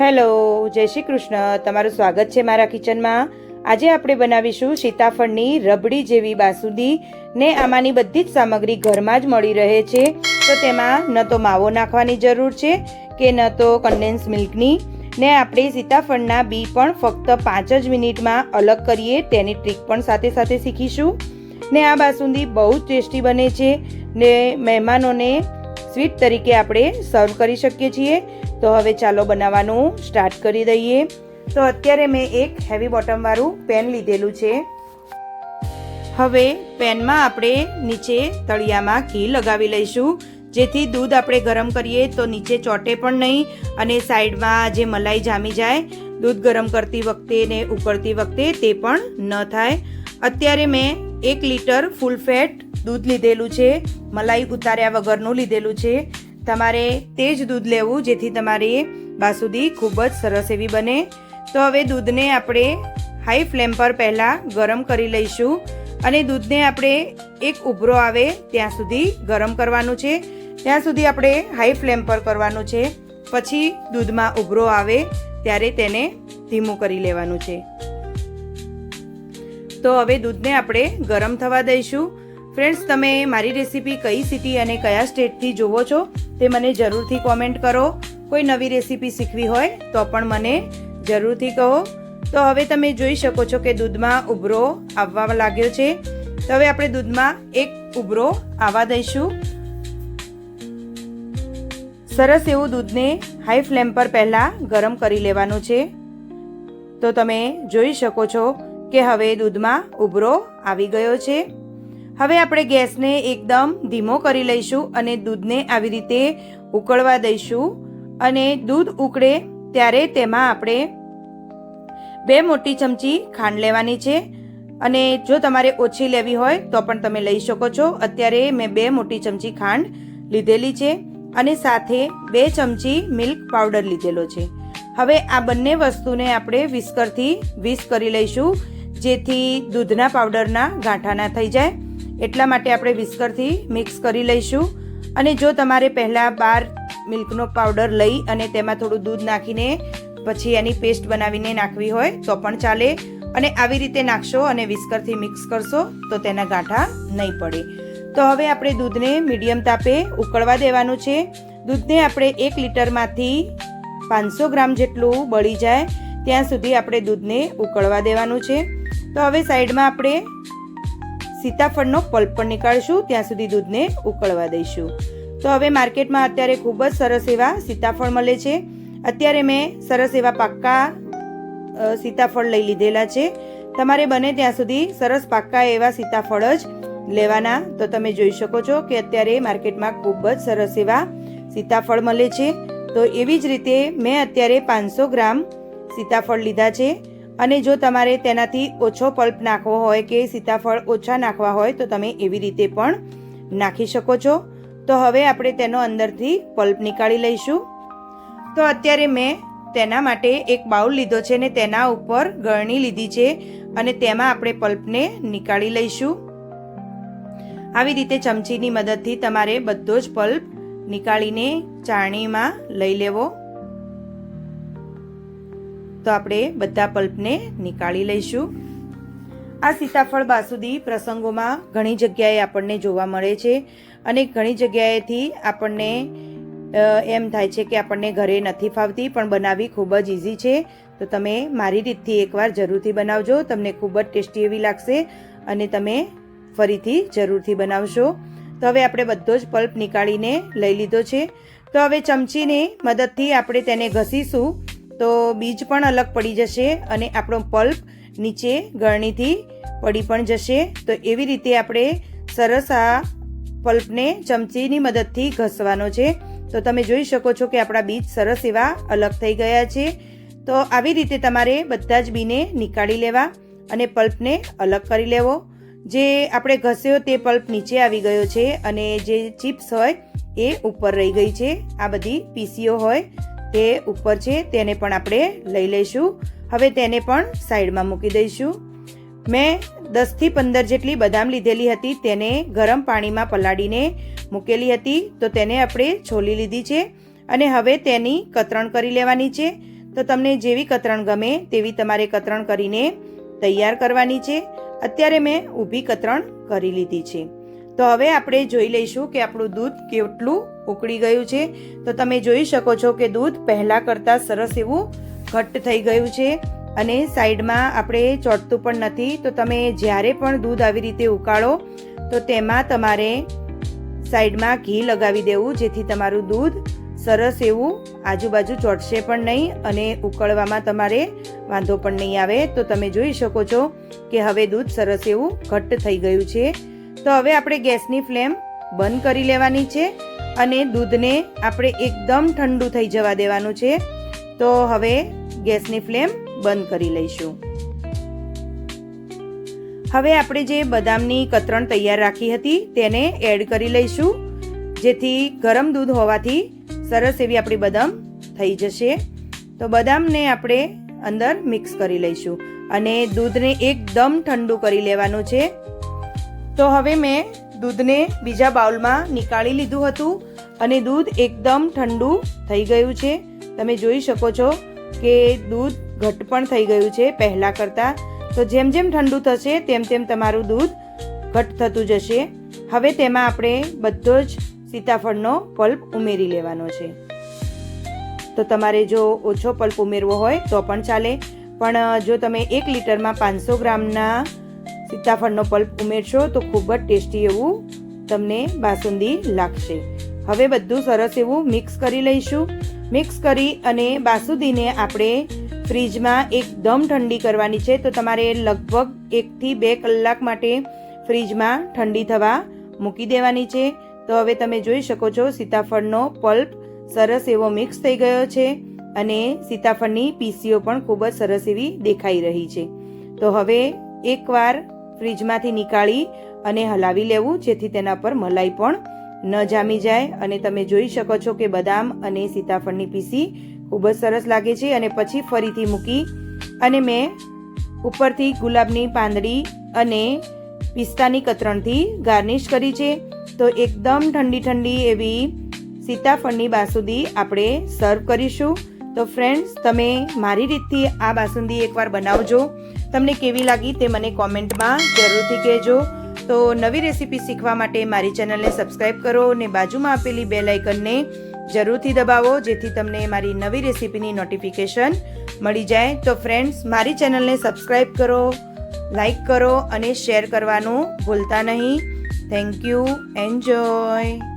Hello, જય શ્રી કૃષ્ણ. તમારું સ્વાગત છે મારા કિચનમાં. આજે આપણે બનાવીશું સીતાફળની રબડી જેવી બાસુંદી. ને આમાંની બધી જ સામગ્રી ઘરમાં જ મળી રહે છે. તો તેમાં ન તો માવો નાખવાની જરૂર છે કે ન તો કન્ડેન્સ મિલ્કની ને આપણે સીતાફળના બી પણ ફક્ત પાંચ જ મિનિટમાં અલગ કરીએ, તેની ટ્રીક પણ સાથે સાથે શીખીશું. ને આ બાસુંદી બહુ જ ટેસ્ટી બને છે ને મહેમાનોને સ્વીટ તરીકે આપણે સર્વ કરી શકીએ છીએ. તો હવે ચાલો બનાવવાનું સ્ટાર્ટ કરી દઈએ. તો અત્યારે મેં એક હેવી બોટમવાળું પેન લીધેલું છે. હવે પેનમાં આપણે નીચે તળિયામાં ઘી લગાવી લઈશું. જેથી દૂધ આપણે ગરમ કરીએ તો નીચે ચોટે પણ નહીં અને સાઈડમાં જે મલાઈ જામી જાય, દૂધ ગરમ કરતી વખતે ને ઉકળતી વખતે તે પણ ન થાય. અત્યારે મેં એક લીટર ફૂલ ફેટ દૂધ લીધેલું છે. મલાઈ ઉતાર્યા વગરનું લીધેલું છે. તમારે તે જ દૂધ લેવું જેથી તમારી બાસુદી ખૂબ જ સરસ એવી બને. તો હવે દૂધને આપણે હાઈ ફ્લેમ પર પહેલાં ગરમ કરી લઈશું અને દૂધને આપણે એક ઉભરો આવે ત્યાં સુધી ગરમ કરવાનું છે. ત્યાં સુધી આપણે હાઈ ફ્લેમ પર કરવાનું છે. પછી દૂધમાં ઉભરો આવે ત્યારે તેને ધીમું કરી લેવાનું છે. તો હવે દૂધને આપણે ગરમ થવા દઈશું. ફ્રેન્ડ્સ, તમે મારી રેસીપી કઈ સિટી અને કયા સ્ટેટથી જોવો છો? તે મને જરૂરથી કોમેન્ટ કરો. કોઈ નવી રેસીપી શીખવી હોય તો પણ મને જરૂરથી કહો. તો હવે તમે જોઈ શકો છો કે દૂધમાં ઉભરો આવવા લાગ્યો છે. તો હવે આપણે દૂધમાં એક ઉભરો આવવા દઈશું. સરસ એવું દૂધને હાઈ ફ્લેમ પર પહેલાં ગરમ કરી લેવાનું છે. તો તમે જોઈ શકો છો કે હવે દૂધમાં ઉભરો આવી ગયો છે. હવે આપણે ગેસને એકદમ ધીમો કરી લઈશું અને દૂધને આવી રીતે ઉકળવા દઈશું. અને દૂધ ઉકળે ત્યારે તેમાં આપણે બે મોટી ચમચી ખાંડ લેવાની છે. અને જો તમારે ઓછી લેવી હોય તો પણ તમે લઈ શકો છો. અત્યારે મેં બે મોટી ચમચી ખાંડ લીધેલી છે અને સાથે બે ચમચી મિલ્ક પાવડર લીધેલો છે. હવે આ બંને વસ્તુને આપણે વિસ્કરથી વિસ કરી લઈશું, જેથી દૂધના પાવડરના ગાંઠા ના થઈ જાય. એટલા માટે આપણે વિસ્કરથી મિક્સ કરી લઈશું. અને જો તમારે પહેલાં બાર મિલ્કનો પાવડર લઈ અને તેમાં થોડું દૂધ નાખીને પછી એની પેસ્ટ બનાવીને નાખવી હોય તો પણ ચાલે. અને આવી રીતે નાખશો અને વિસ્કરથી મિક્સ કરશો તો તેના ગાંઠા નહીં પડે. તો હવે આપણે દૂધને મીડિયમ તાપે ઉકળવા દેવાનું છે. દૂધને આપણે એક લીટરમાંથી પાંચસો ગ્રામ જેટલું બળી જાય. ત્યાં સુધી આપણે દૂધને ઉકળવા દેવાનું છે. તો હવે સાઈડમાં આપણે સીતાફળનો પલ્પ પણ નીકાળશું, ત્યાં સુધી દૂધને ઉકળવા દઈશું. તો હવે માર્કેટમાં અત્યારે ખૂબ જ સરસ એવા સીતાફળ મળે છે. અત્યારે મેં સરસ એવા પાક્કા સીતાફળ લઈ લીધેલા છે. તમારે બને ત્યાં સુધી સરસ પાક્કા એવા સીતાફળ જ લેવાના. તો તમે જોઈ શકો છો કે અત્યારે માર્કેટમાં ખૂબ જ સરસ એવા સીતાફળ મળે છે. તો એવી જ રીતે મેં અત્યારે પાંચસો ગ્રામ સીતાફળ લીધા છે. અને જો તમારે તેનાથી ઓછો પલ્પ નાખવો હોય કે સીતાફળ ઓછા નાખવા હોય, તો તમે એવી રીતે પણ નાખી શકો છો. તો હવે આપણે તેનો અંદરથી પલ્પ નીકાળી લઈશું. તો અત્યારે મેં તેના માટે એક બાઉલ લીધો છે ને તેના ઉપર ગળણી લીધી છે અને તેમાં આપણે પલ્પને નીકાળી લઈશું. આવી રીતે ચમચીની મદદથી તમારે બધો જ પલ્પ નીકાળીને ચાળણીમાં લઈ લેવો. તો આપણે બધા પલ્પને નીકાળી લઈશું. આ સીતાફળ બાસુદી પ્રસંગોમાં ઘણી જગ્યાએ આપણને જોવા મળે છે અને ઘણી જગ્યાએથી આપણને એમ થાય છે કે આપણને ઘરે નથી ફાવતી, પણ બનાવવી ખૂબ જ ઇઝી છે. તો તમે મારી રીતથી એકવાર જરૂરથી બનાવજો. તમને ખૂબ જ ટેસ્ટી એવી લાગશે અને તમે ફરીથી જરૂરથી બનાવશો. તો હવે આપણે બધો જ પલ્પ નીકાળીને લઈ લીધો છે. તો હવે ચમચીની મદદથી આપણે તેને ઘસીશું. તો બીજ પણ અલગ પડી જશે અને આપણો પલ્પ નીચે ગળણીથી પડી પણ જશે. તો એવી રીતે આપણે સરસ આ પલ્પને ચમચીની મદદથી ઘસવાનો છે. તો તમે જોઈ શકો છો કે આપણા બીજ સરસ એવા અલગ થઈ ગયા છે. તો આવી રીતે તમારે બધા જ બીને નીકાળી લેવા અને પલ્પને અલગ કરી લેવો. જે આપણે ઘસ્યો તે પલ્પ નીચે આવી ગયો છે અને જે ચિપ્સ હોય એ ઉપર રહી ગઈ છે. આ બધી પીસીઓ હોય. તે ઉપર છે તેને પણ આપણે લઈ લઈશું. હવે તેને પણ સાઈડમાં મૂકી દઈશું. મેં દસથી પંદર જેટલી બદામ લીધેલી હતી તેને ગરમ પાણીમાં પલાળીને મૂકેલી હતી. તો તેને આપણે છોલી લીધી છે અને હવે તેની કતરણ કરી લેવાની છે. તો તમને જેવી કતરણ ગમે તેવી તમારે કતરણ કરીને તૈયાર કરવાની છે. અત્યારે મેં ઊભી કતરણ કરી લીધી છે. તો હવે આપણે જોઈ લઈશું કે આપણું દૂધ કેટલું ઉકળી ગયું છે. તો તમે જોઈ શકો છો કે દૂધ પહેલાં કરતાં સરસ એવું ઘટ્ટ થઈ ગયું છે અને સાઈડમાં આપણે ચોટતું પણ નથી. તો તમે જ્યારે પણ દૂધ આવી રીતે ઉકાળો, તો તેમાં તમારે સાઈડમાં ઘી લગાવી દેવું, જેથી તમારું દૂધ સરસ એવું આજુબાજુ ચોટશે પણ નહીં અને ઉકળવામાં તમારે વાંધો પણ નહીં આવે. તો તમે જોઈ શકો છો કે હવે દૂધ સરસ એવું ઘટ્ટ થઈ ગયું છે. તો હવે આપણે ગેસની ફ્લેમ બંધ કરી લેવાની છે. અને દૂધને આપણે એકદમ ઠંડુ થઈ જવા દેવાનું છે. તો હવે ગેસની ફ્લેમ બંધ કરી લઈશું. હવે આપણે જે બદામની કતરણ તૈયાર રાખી હતી તેને એડ કરી લઈશું. જેથી ગરમ દૂધ હોવાથી સરસ એવી આપણી બદામ થઈ જશે. તો બદામને આપણે અંદર મિક્સ કરી લઈશું અને દૂધને એકદમ ઠંડુ કરી લેવાનું છે. તો હવે મેં દૂધને બીજા બાઉલમાં નીકાળી લીધું હતું અને દૂધ એકદમ ઠંડુ થઈ ગયું છે. તમે જોઈ શકો છો કે દૂધ ઘટ પણ થઈ ગયું છે પહેલાં કરતાં. તો જેમ જેમ ઠંડુ થશે, તેમ તેમ તમારું દૂધ ઘટ થતું જશે. હવે તેમાં આપણે બધો જ સીતાફળનો પલ્પ ઉમેરી લેવાનો છે. તો તમારે જો ઓછો પલ્પ ઉમેરવો હોય તો પણ ચાલે. પણ જો તમે એક લીટરમાં પાંચસો ગ્રામના સીતાફળનો પલ્પ ઉમેરશો તો ખૂબ જ ટેસ્ટી એવું તમને બાસુંદી લાગશે. હવે બધું સરસ એવું મિક્સ કરી લઈશું. મિક્સ કરી અને બાસુંદીને આપણે ફ્રીજમાં એકદમ ઠંડી કરવાની છે તો તમારે લગભગ એકથી બે કલાક માટે ફ્રીજમાં ઠંડી થવા મૂકી દેવાની છે. તો હવે તમે જોઈ શકો છો સીતાફળનો પલ્પ સરસ એવો મિક્સ થઈ ગયો છે અને સીતાફળની પીસીઓ પણ ખૂબ જ સરસ એવી દેખાઈ રહી છે. તો હવે એકવાર ફ્રીજમાંથી નીકાળી અને હલાવી લેવું, જેથી તેના પર મલાઈ પણ ન જામી જાય. અને તમે જોઈ શકો છો કે બદામ અને સીતાફળની પીસી ખૂબ જ સરસ લાગે છે. અને પછી ફરીથી મૂકી અને મેં ઉપરથી ગુલાબની પાંદડી અને પિસ્તાની કતરણથી ગાર્નિશ કરી છે. તો એકદમ ઠંડી ઠંડી એવી સીતાફળની બાસુંદી આપણે સર્વ કરીશું. તો ફ્રેન્ડ્સ તમે મારી રીતથી આ બાસુંદી એકવાર બનાવજો. તમને કેવી લાગી તે મને કોમેન્ટમાં જરૂરથી કહેજો. તો નવી રેસીપી શીખવા માટે મારી ચેનલને સબસ્ક્રાઈબ કરો અને બાજુમાં આપેલી બે લાઇકનને જરૂરથી દબાવો, જેથી તમને મારી નવી રેસીપીની નોટિફિકેશન મળી જાય. તો ફ્રેન્ડ્સ મારી ચેનલને સબસ્ક્રાઈબ કરો લાઈક કરો અને શેર કરવાનું ભૂલતા નહીં. Thank you enjoy